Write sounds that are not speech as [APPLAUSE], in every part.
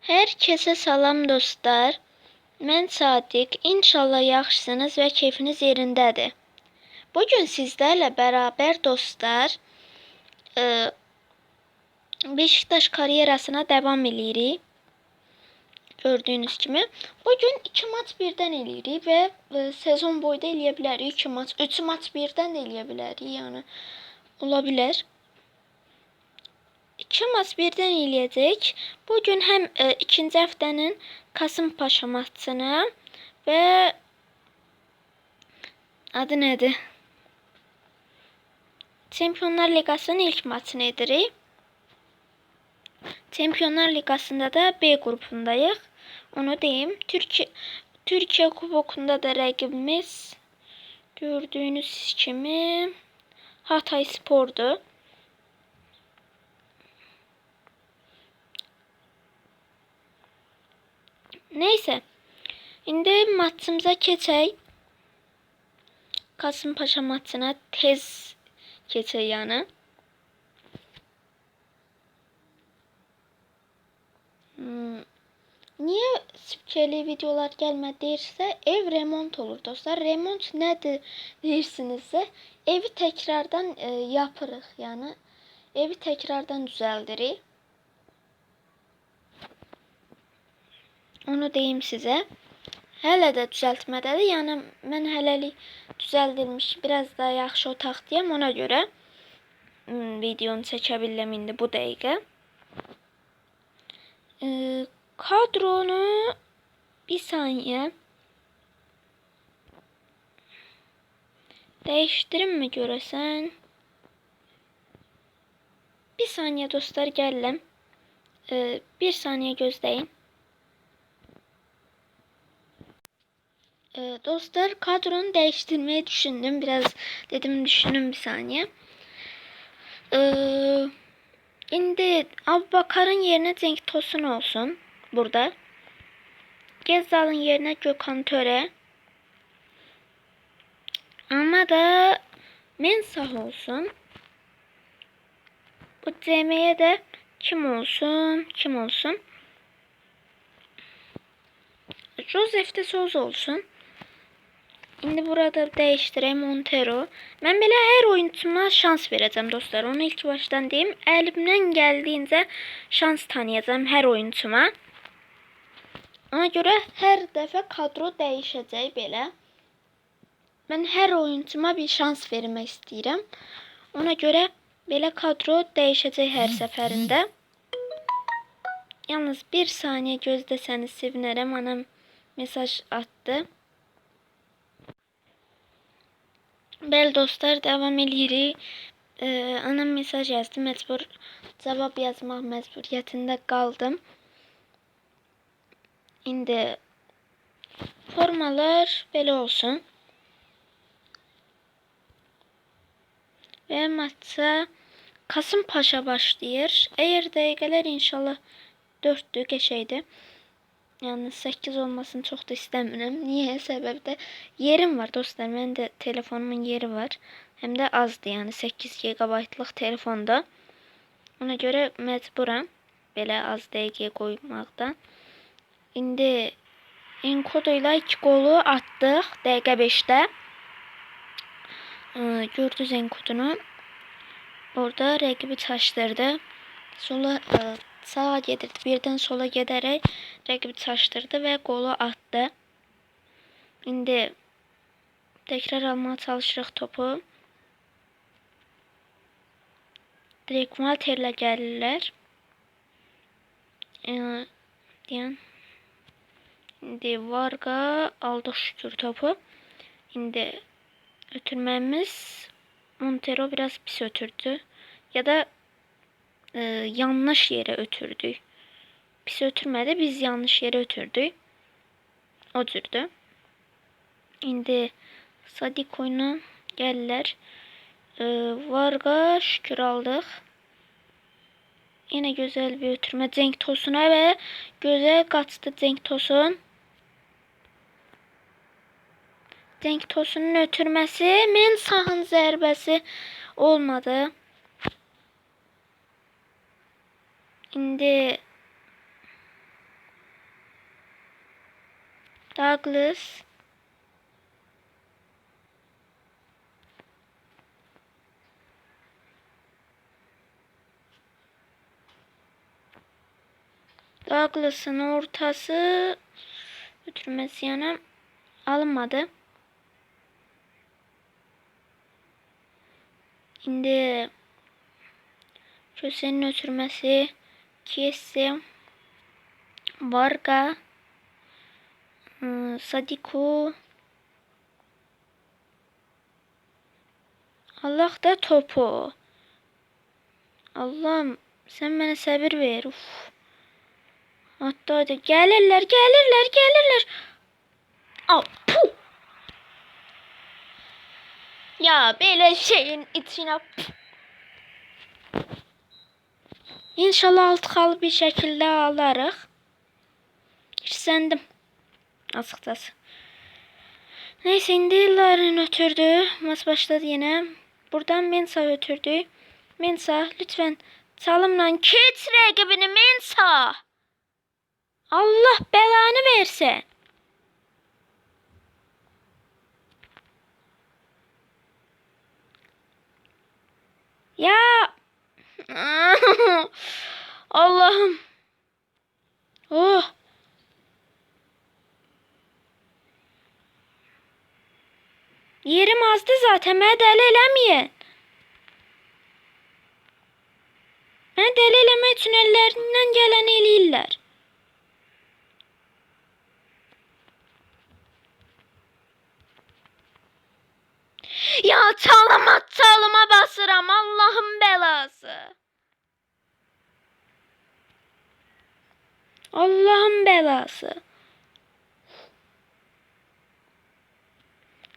Herkese salam dostlar. Mən Sadiq. İnşallah yaxşısınız və keyfiniz yerindədir. Bugün sizlərlə bərabər dostlar, e, Beşiktaş karyerasına devam eləyirik. Gördüyünüz kimi. Bugün iki maç birdən eləyirik və e, sezon boyu da eləyə bilərik. İki maç, üç maç birdən də eləyə bilərik. Yəni ola. İki maç birden eləyəcək. Bugün hem e, ikinci həftənin Kasımpaşa maçını və adı nədir? Çempionlar Liqasının ilk maçını edirik. Çempionlar Liqasında da B qrupundayıq. Onu deyim. Türkiyə Türkiyə Kubokunda da rəqibimiz gördüyünüz kimi Hatay Spordur. Neyse. İndi maçımıza keçək. Kasımpaşa maçına tez keçək yəni. Hmm. Spikeli videolar gelmedi deyirsə, ev remont olur dostlar. Remont nədir deyirsinizsə, evi təkrardan e, yapırıq. Yəni evi təkrardan düzəldirik. Onu deyim sizə. Hələ də düzəltmədədir. Yəni mən hələlik düzəldilmiş biraz da yaxşı otaqdayam. Ona görə hmm, videonu çəkə bilirəm indi bu dəqiqə. Ee, kadronu bir saniye değiştirin mi göresen? Bir saniye dostlar geldim. Ee, bir saniye gözleyin. Ee, dostlar kadronu değiştirmeyi düşündüm. Biraz dedim düşünün bir saniye. Ee, Şimdi Abubakar'ın yerine Cenk Tosun olsun burada. Gezzal'ın yerine Gökhan Töre. Ama da Mensah olsun. Bu CM'ye de kim olsun? Kim olsun? Joseph de Souza olsun. Şimdi burada değiştireyim Montero. Ben belə her oyuncuma şans vereceğim dostlar. Onu ilk baştan deyim. Elimden geldiğince şans tanıyacağım her oyuncuma. Ona göre her dəfə kadro değişəcək belə. Mən hər oyuncuma bir şans vermək istəyirəm. Ona görə belə kadro değişəcək hər səfərində. Yalnız bir saniye gözləsəniz sevinərəm. Anam mesaj attı. Bel dostlar devam eləyirik. Ee, anam mesaj yazdı. Məcbur cavab yazmaq məcburiyyətində qaldım. İndi formalar belə olsun. Və maça Kasımpaşa başlayır. Əgər dəqiqələr inşallah 4-dür, qəşəydir. Yani 8 olmasını çok da istemiyorum. Niye? Sebebi de yerim var dostlar. Benim de telefonumun yeri var. Hem de azdı yani 8 GB'lık telefonda. Ona göre mecburam belə az dəqiqə qoymaqdan. İndi enkodu ilə 2 qolu atdıq dəqiqə 5-də. Gördünüz enkodunu. Orada rəqibi çaşdırdı. Sola sağa gedirdi. Birden sola giderek rakibi taştırdı ve golü attı. Şimdi tekrar almaya çalışırıq topu. Direkt Walter'lə gəlirlər. Ee, deyən. İndi Varga aldı şükür topu. İndi ötürməmiz Montero biraz pis ötürdü. Ya da e, yanlış yere ötürdü. Pis ötürmedi biz yanlış yere ötürdük. Ötürdü. İndi Sadik oyuna gelirler. E, Varga şükür aldık. Yine güzel bir ötürme Cenk Tosun'a ve güzel kaçtı Cenk Tosun. Cenk Tosun'un ötürmesi Mensah'ın zərbesi olmadı. İndi Douglas. Douglas'ın ortası götürmesi yana alınmadı. Şimdi Kösenin ötürmesi Kiyesi Varga ıı, Sadiko Allah da topu. Allah'ım sen bana sabır ver. Uf. Hatta hadi gelirler gelirler gelirler. Al. puh. Ya böyle şeyin içine İnşallah alt kalı bir şekilde alarıq. Hirsləndim. Açıqcası. Neyse indi Larin ötürdü. Mas başladı yine. Buradan Mensa ötürdü. Mensa lütfen çalımla keç rəqibini Mensa. Allah belanı versin. Ya [LAUGHS] Allah'ım. Oh. Yerim azdı zaten. Beni deli eləməyin. Beni deli eləmək üçün ellerinden gələni eləyirlər. Ya çalıma çalıma basıram Allah'ın belası. Allah'ın belası.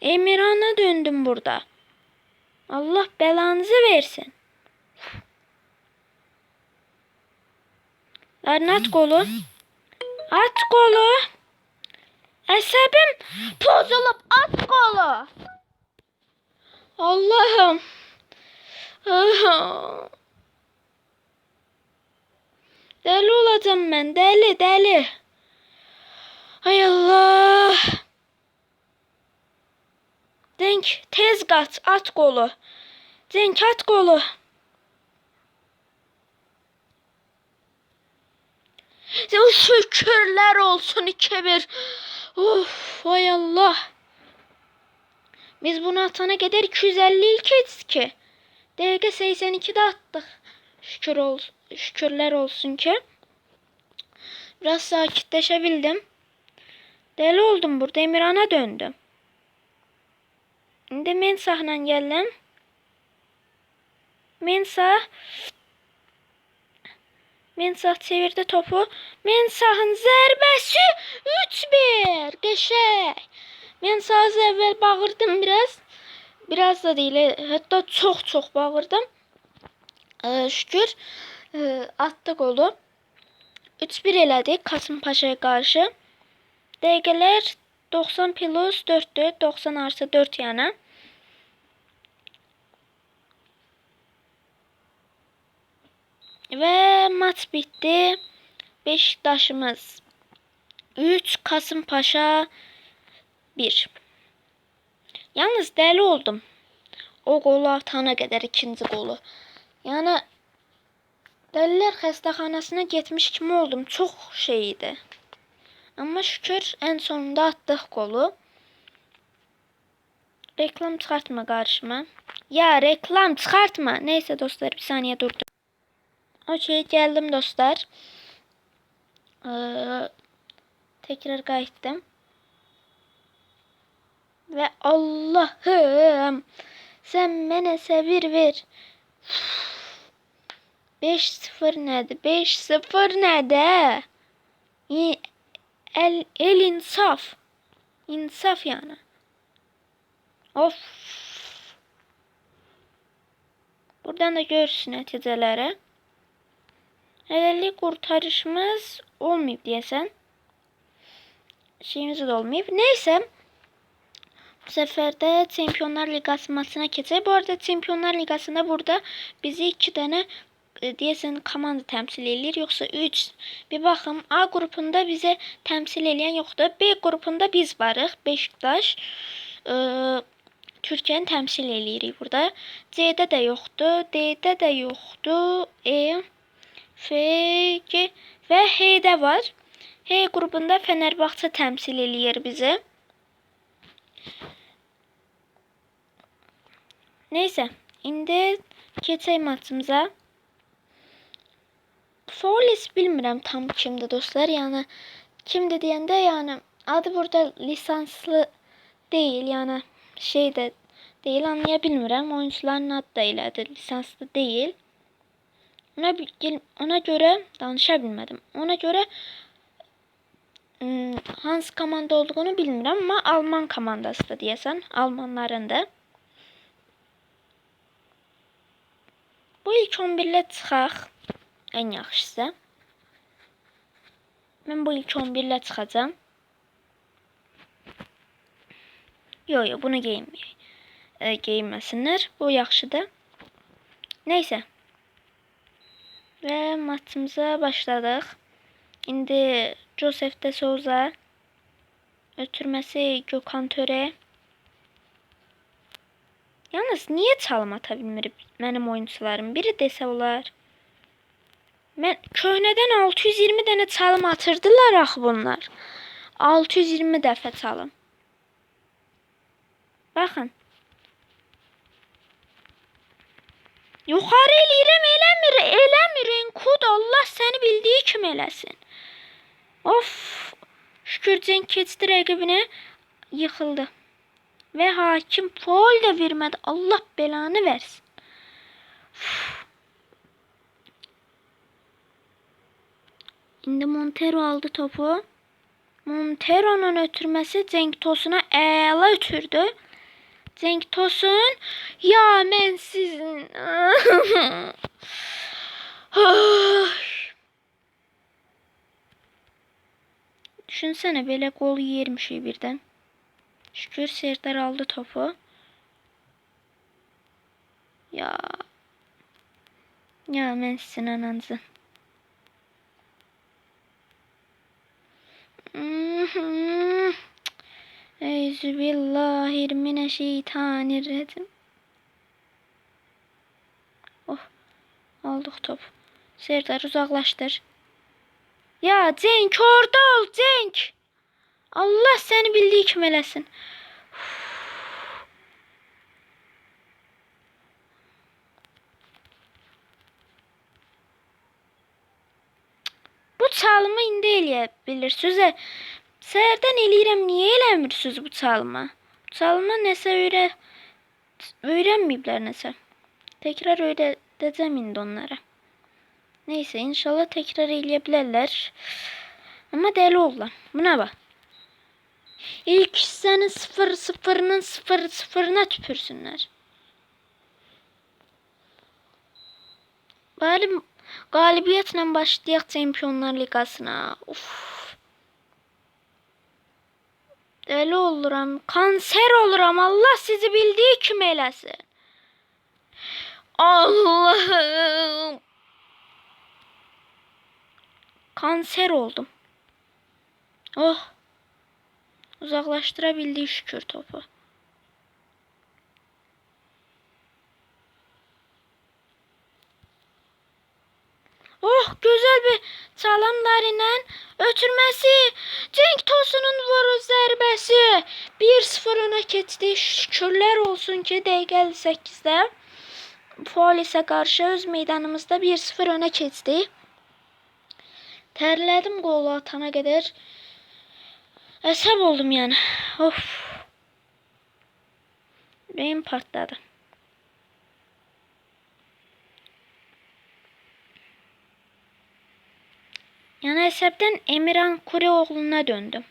Emirhan'a döndüm burada. Allah belanızı versin. Lan at kolu. At kolu. Əsəbim pozulup at kolu. Allah'ım. Deli olacağım ben. Deli deli. Hay Allah. Denk tez kaç at kolu. Denk at kolu. Ya şükürler olsun iki bir. Of hay Allah. Biz bunu atana kadar 252 ki. Dakika 82'de attık. Şükür ol, şükürler olsun ki. Biraz sakitleşebildim. Deli oldum burada. Emirhan'a döndüm. Şimdi Mensah'la geldim. Mensah Mensah çevirdi topu. Mensah'ın zərbesi 3-1. Qəşəng. Mən saz əvvəl bağırdım biraz. Biraz da değil. Hatta çok çok bağırdım. Ee, şükür e, attı golü. 3-1 elədik Kasımpaşa'ya karşı. Dəqiqələr 90 plus 4'tü. 90 artı 4 yana. Ve maç bitti. Beşiktaş'ımız 3 Kasımpaşa 1. Yalnız deli oldum. O golü atana kadar ikinci golü. Yani Dəlilər xəstəxanasına getmiş kimi oldum. Çox şey idi. Amma şükür en sonunda atdıq golu. Reklam çıkartma karşıma. Ya reklam çıkartma. Neyse dostlar bir saniye durdum. Okey geldim dostlar. Ee, tekrar kayıttım. Ve Allah'ım sen bana sabır ver. 5-0 nədir? 5-0 nədir? İ- El, el insaf. İnsaf yani. Of. Buradan da görürsün nəticələri. Hələlik qurtarışımız olmayıb deyəsən. Şeyimiz də olmayıb. Neyse. Bu sefer de Çempionlar Ligası maçına geçecek. Bu arada Çempionlar Ligası'nda burada bizi iki tane e, deyəsən komanda təmsil eləyir, yoxsa 3? Bir baxım, A qrupunda bizə təmsil eləyən yoxdur. B qrupunda biz varıq, Beşiktaş. E, Türkiyəni təmsil eləyirik burada. C-də də yoxdur, D-də də yoxdur. E, F, G və H-də var. H qrupunda Fenerbahçe təmsil eləyir bizi. Neyse, indi keçək maçımıza. Solis bilmirəm tam kimdir dostlar. Yəni kimdir deyəndə, yəni adı burada lisanslı deyil, yəni şey də deyil, anlaya bilmirəm. Oyuncuların adı da elədir, lisanslı deyil. Ona, ona görə danışa bilmədim. Ona görə ım, hansı komanda olduğunu bilmirəm, amma Alman komandasıdır deyəsən, Almanlarındır. İlk 11-lə çıxaq. Ən yaxşısı. Mən bu ilk 11-lə çıxacağam. Yo yo bunu geyinməyək. E. Bu yaxşıdır. Neysə. Və maçımıza başladıq. İndi Joseph de Souza ötürməsi Gökhan Töre. Yalnız niye çalım ata bilmir mənim oyuncularım? Biri desə olar. Mən köhnədən 620 dənə çalım atırdılar axı bunlar. 620 dəfə çalım. Baxın. Yuxarı eləyirəm, eləmir, eləmir. Enkud Allah səni bildiyi kimi eləsin. Of. Şükür Cenk keçdi rəqibinə yıxıldı. Ve hakim faul de vermedi. Allah belanı versin. Üf. İndi Montero aldı topu. Montero'nun ötürmesi Cenk Tosun'a əla ötürdü. Cenk Tosun ya mən sizin [LAUGHS] Düşünsene böyle gol yermişik birden. Şükür Serdar aldı topu. Ya. Ya ben sizin ananızı. [LAUGHS] Euzubillahimineşşeytanirracim. Oh. Aldık top. Serdar uzaklaştır. Ya Cenk orada ol Cenk. Allah seni bildiği kim eləsin. Bu çalımı indi eləyə bilirsiniz. Səhərdən eləyirəm, niyə eləmirsiniz bu çalımı? Bu çalımı nəsə öyrə öyrənməyiblər nəsə. Tekrar öyrədəcəm indi onlara. Neyse inşallah tekrar eləyə bilərlər. Amma dəli oldular. Buna bax. İlk seni sıfır sıfırının sıfır sıfırına tüpürsünler. Bari galibiyetle başlayaq Çempionlar Liqasına. Uf. Deli oluram, kanser oluram. Allah sizi bildiği kimi eləsin. Allah'ım. Kanser oldum. Oh. Uzaklaştırabildiği şükür topu. Oh güzel bir çalımlarla ötürmesi. Cenk Tosun'un vuru zərbəsi. 1-0 öne keçdi. Şükürlər olsun ki dəqiqə 8-də Polisə qarşı öz meydanımızda 1-0 öne keçdi. Tərlədim qolu atana qədər. Əsəb oldum yani. Of. Beyin patladı. Yani əsəbdən Emirhan Kureoğlu'na döndüm.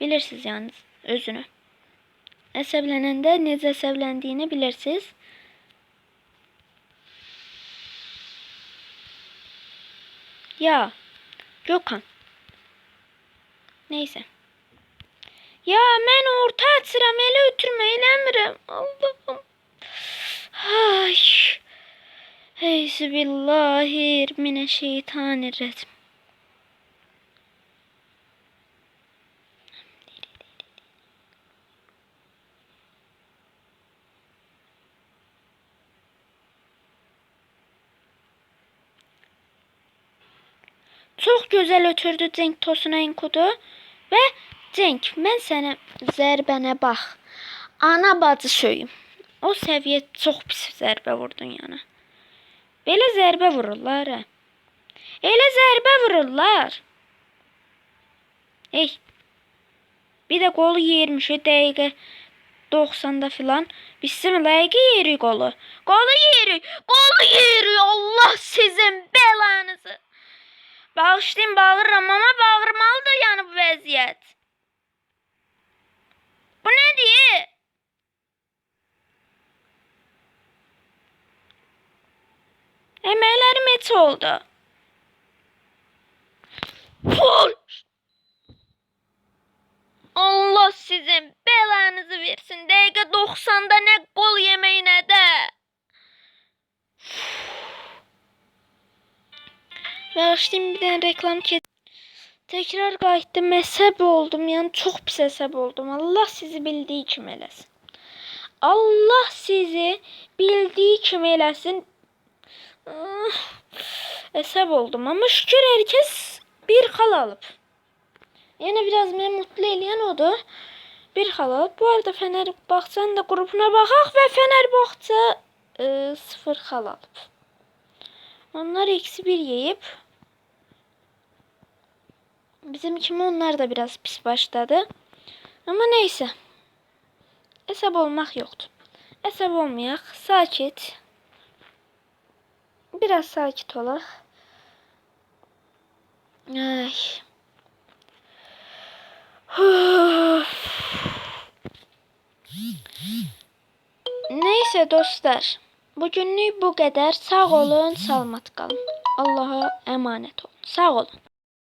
Bilirsiniz yani özünü. Əsəblənəndə necə əsəbləndiyini bilirsiniz. Ya Gökhan. Neyse. Ya mən orta açıram, elə ötürmə eləmirəm. Allahım. Ay. Euzubillahimineşşeytanirracim. Çok güzel ötürdü Cenk Tosunay'ın kodu. Ve Cenk ben sana zərbənə bax. Ana bacı söyüm. O səviyyə çox pis zərbə vurdun yana. Belə zərbə vururlar ha. Elə zərbə vururlar. Ey. Bir də qolu yermiş dəqiqə 90'da filan. Bismillah yeri qolu. Qolu yeri. Qolu yeri. Allah sizin belanızı. Bağışlayın bağırıram ama bağırmalıdır yani bu vəziyyət. Bu nədir? Əməklərim heç oldu. Pul! Allah sizin belanızı versin. Dəqiqə 90'da nə qol yeməyi nə də. Bağışlayın bir tane reklam kes. Tekrar qayıtdım, əsəb oldum. Yəni çox pis əsəb oldum. Allah sizi bildiyi kimi eləsin. Allah sizi bildiyi kimi eləsin. Ah, Əsəb oldum ama şükür herkes bir xal alıb. Yəni biraz məni mutlu eləyən odur. Bir xal alıb. Bu arada Fenerbahçe'nin də qrupuna baxaq və Fenerbahçe e, sıfır xal alıb. Onlar eksi bir yiyip bizim kimi onlar da biraz pis başladı. Ama neyse. Hesap olmak yoktu. Hesap olmayak. Sakit. Biraz sakit olaq. Ay. Neyse dostlar. Bugünlük bu qədər. Sağ olun, salamat qalın. Allah'a emanet olun. Sağ olun.